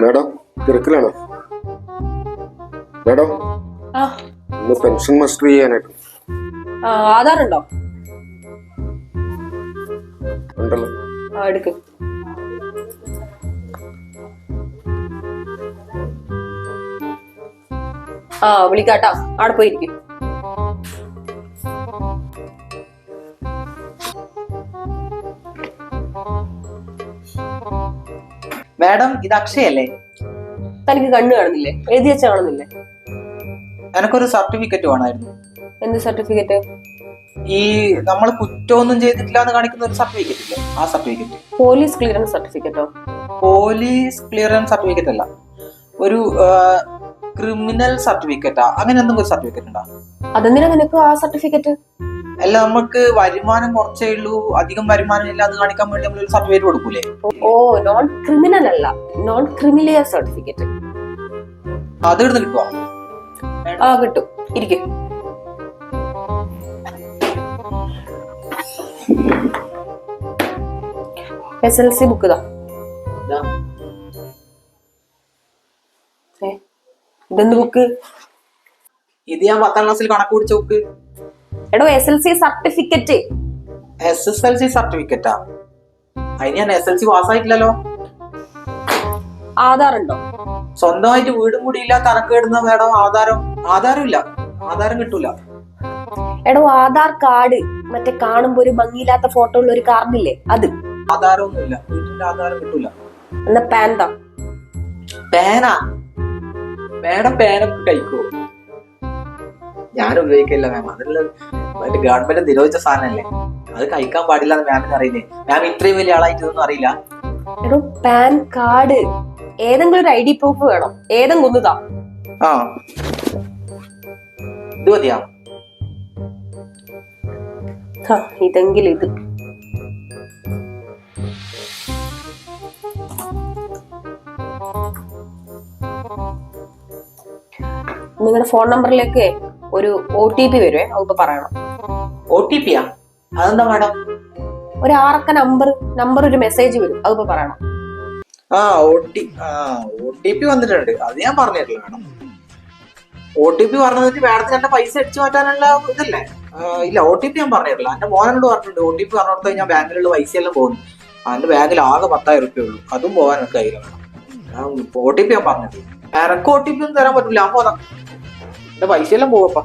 Madam തിരക്കിലാണോ. Madam ഇന്ന് pension muster ചെയ്യാനായിട്ട്. ആധാർ ഉണ്ടോ ഉണ്ടല്ലോ. എടുക്ക്. ആ വിളിക്കാട്ടാ. അവിടെ പോയിരിക്കും. മാഡം ഇത് അക്ഷയല്ലേ? തനിക്ക് കണ്ണു കാണുന്നില്ലേ? എഴുതി വെച്ച കാണുന്നില്ലേ? എനക്കൊരു സർട്ടിഫിക്കറ്റ് വേണമായിരുന്നു എന്ത് സർട്ടിഫിക്കറ്റ്? ഈ നമ്മൾ കുറ്റമൊന്നും ചെയ്തിട്ടില്ല എന്ന് കാണിക്കുന്ന ഒരു സർട്ടിഫിക്കറ്റ് ഇല്ലേ? ആ സർട്ടിഫിക്കറ്റ്. പോലീസ് ക്ലിയറൻസ് സർട്ടിഫിക്കറ്റോ? പോലീസ് ക്ലിയറൻസ് സർട്ടിഫിക്കറ്റ് അല്ല ഒരു ക്രിമിനൽ സർട്ടിഫിക്കറ്റാ അങ്ങനെ എന്തെങ്കിലും ഒരു സർട്ടിഫിക്കറ്റ് ഉണ്ടോ? അതെന്തിനാ നിനക്ക് ആ സർട്ടിഫിക്കറ്റ് അല്ല നമുക്ക് വരുമാനം കുറച്ചേ ഉള്ളൂ. അധികം വരുമാനം ഇല്ല എന്ന് കാണിക്കാൻ വേണ്ടി നമ്മൾ ഒരു സർട്ടിഫിക്കറ്റ് കൊടുക്കൂലേ? ഓ നോൺ ക്രിമിനൽ അല്ല. നോൺ ക്രിമിനൽ സർട്ടിഫിക്കറ്റ് അത് ഇടുന്ന് കിട്ടുമോ ആ കിട്ടും. ഇരിക്കും. എസ് എൽ സി ബുക്ക് ഇതാ. ഏ, ഇതെന്ത് ബുക്ക് ഇത് ഞാൻ പത്താം ക്ലാസ്സിൽ കണക്ക് പിടിച്ച ബുക്ക് എടോ S L C certificate S S L C സർട്ടിഫിക്കറ്റാ അതിന് ഞാൻ എസ് എൽ സി പാസ്സായിട്ടില്ലല്ലോ ആധാർ ഉണ്ടോ? സ്വന്തമായിട്ട് വീടും കൂടി ഇല്ല തനക്കേടുന്ന മേഡം ആധാരം. ആധാരം ഇല്ല. ആധാരം കിട്ടൂല. എടോ ആധാർ കാർഡ് മറ്റേ കാണുമ്പോ ഒരു ഭംഗിയില്ലാത്ത ഫോട്ടോ ഉള്ള ഒരു കാർഡില്ലേ അത്. ആധാരമൊന്നുമില്ല. വീട്ടിന്റെ ആധാരം കിട്ടൂല. എന്നാ പാൻതാ പേന? മേഡം പേനൊക്കെ കഴിക്കോ ഞാൻ ഉപയോഗിക്കില്ല മാം. അതല്ല മറ്റേ ഗവൺമെന്റ് നിരോധിച്ച സാധനമല്ലേ? അത് കഴിക്കാൻ പാടില്ല എന്ന് മാമിന് അറിയില്ലേ? മാം ഇത്രയും വലിയ ആളായിട്ട് ഇതൊന്നും അറിയില്ല. എടോ പാൻ കാർഡ് ഏതെങ്കിലും ഒരു ഐ ഡി പ്രൂഫ് വേണം. ഏതെങ്കിലും ഒന്നുതാ ആ. ഇത് മതിയാ? ഇതെങ്കിലും ഇത്. നിങ്ങളുടെ ഫോൺ നമ്പറിലേക്ക് ഒരു ഒ ടി പി വരുവേ അതിപ്പോ പറയണം. ഒ ടി പിയാ അതെന്താ മാഡം? ഒരു ആറക്ക നമ്പർ നമ്പർ ഒരു മെസ്സേജ് വരും അതിപ്പോ പറയണം. ആ ഒ ടി ആ ഒ ടി പി വന്നിട്ടുണ്ട്. അത് ഞാൻ പറഞ്ഞിട്ടില്ല മാഡം. ഒ ടി പി പറഞ്ഞിട്ട് മാഡത്തിന് എന്റെ പൈസ അടിച്ചു മാറ്റാനുള്ള ഇതല്ലേ? ഇല്ല ഒ ടി പി ഞാൻ പറഞ്ഞിട്ടില്ല. എന്റെ മോനോട് പറഞ്ഞിട്ടുണ്ട്. ഒ ടി പി പറഞ്ഞു കൊടുത്താൽ കഴിഞ്ഞാൽ ബാങ്കിലുള്ള പൈസ എല്ലാം പോകുന്നു. അതിന്റെ ബാങ്കിൽ ആകെ പത്തായിരം റുപ്യ ഉള്ളൂ. അതും പോകാൻ എനിക്ക് കയ്യിലാണ് ഒ ടി പി ഞാൻ പറഞ്ഞിട്ടില്ല. എനക്ക് ഒ ടി പി ഒന്നും തരാൻ പറ്റില്ല ഞാൻ പോതാ എന്റെ പൈസ എല്ലാം പോവപ്പാ.